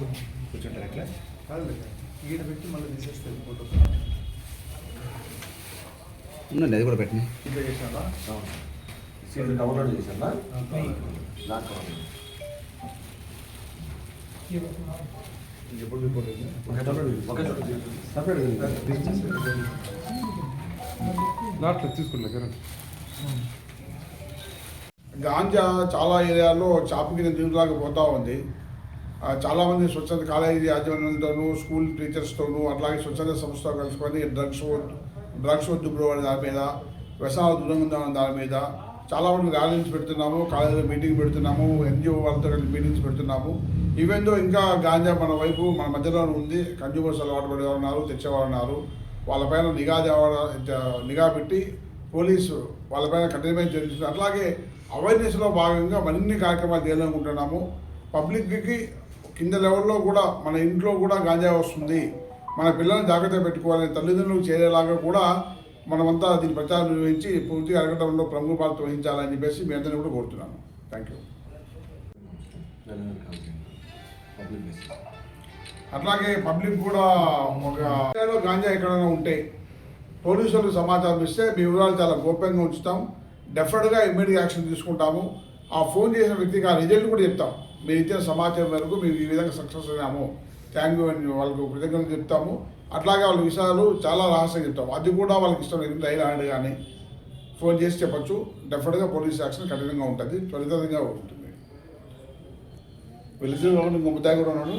కూర్చుంటారు ఎట్లా కాదు ఈడ పెట్టి మళ్ళీ తీసేస్తే ఫోటో ఉండండి అది కూడా ఇట్లా సీట్ డౌన్లోడ్ ఎప్పుడు రిపోర్ట్ దాంట్లో తీసుకున్నా గాంజా చాలా ఏరియాల్లో చాపు కింద తిరుగులాగా పోతూ ఉంది. చాలామంది స్వచ్ఛంద కాలేజీ యాజమాన్యంతోనూ స్కూల్ టీచర్స్తోనూ అట్లాగే స్వచ్ఛంద సంస్థ కలుసుకొని డ్రగ్స్ డ్రగ్స్ వద్దు బ్రో అనే దాని మీద వ్యసనాలు దూరంగా ఉందామనే దాని మీద చాలా మంది ర్యాలీస్ పెడుతున్నాము కాలేజీలో మీటింగ్ పెడుతున్నాము ఎన్జిఓ వాళ్ళతో కలిసి మీటింగ్స్ పెడుతున్నాము. ఈవెందో ఇంకా గాంజా మన వైపు మన మధ్యలో ఉంది కన్జ్యూమర్స్ అలవాటు పడేవారు ఉన్నారు తెచ్చేవారు ఉన్నారు వాళ్ళపైన నిఘా దేవ- నిఘా పెట్టి పోలీసు వాళ్ళపైన కఠినమైన చర్యలు అట్లాగే అవేర్నెస్లో భాగంగా మరిన్ని కార్యక్రమాలు చేయాలనుకుంటున్నాము. పబ్లిక్కి కింద లెవెల్లో కూడా మన ఇంట్లో కూడా గాంజా వస్తుంది. మన పిల్లల్ని జాగ్రత్త పెట్టుకోవాలని తల్లిదండ్రులకు చేరేలాగా కూడా మనమంతా దీని ప్రచారం నిర్వహించి పూర్తిగా అరగడంలో ప్రముఖ పాత్ర వహించాలని చెప్పేసి మీ అందరినీ కూడా కోరుతున్నాను. థ్యాంక్ యూ అట్లాగే పబ్లిక్ కూడా ఒక గాంజా ఎక్కడైనా ఉంటే పోలీసులకు సమాచారం ఇస్తే మీ వివరాలు చాలా గోప్యంగా ఉంచుతాం. డెఫినెట్గా ఇమ్మీడియట్ యాక్షన్ తీసుకుంటాము. ఆ ఫోన్ చేసిన వ్యక్తికి ఆ రిజల్ట్ కూడా చెప్తాం. మీరు ఇచ్చిన సమాచారం మేరకు మేము ఈ విధంగా సక్సెస్ అయ్యాము థ్యాంక్ యూ అని వాళ్ళకు కృతజ్ఞతలు చెప్తాము. అట్లాగే వాళ్ళ విషయాలు చాలా రహస్యంగా చెప్తాం అది కూడా వాళ్ళకి ఇష్టం లేదు లైన్ హ్యాండ్ కానీ ఫోన్ చేసి చెప్పొచ్చు. డెఫినెట్గా పోలీస్ యాక్షన్ కఠినంగా ఉంటుంది. త్వరితంగా ఉంటుంది వీళ్ళిద్దరు ఇంకో ముద్దాయి కూడా ఉన్నాడు.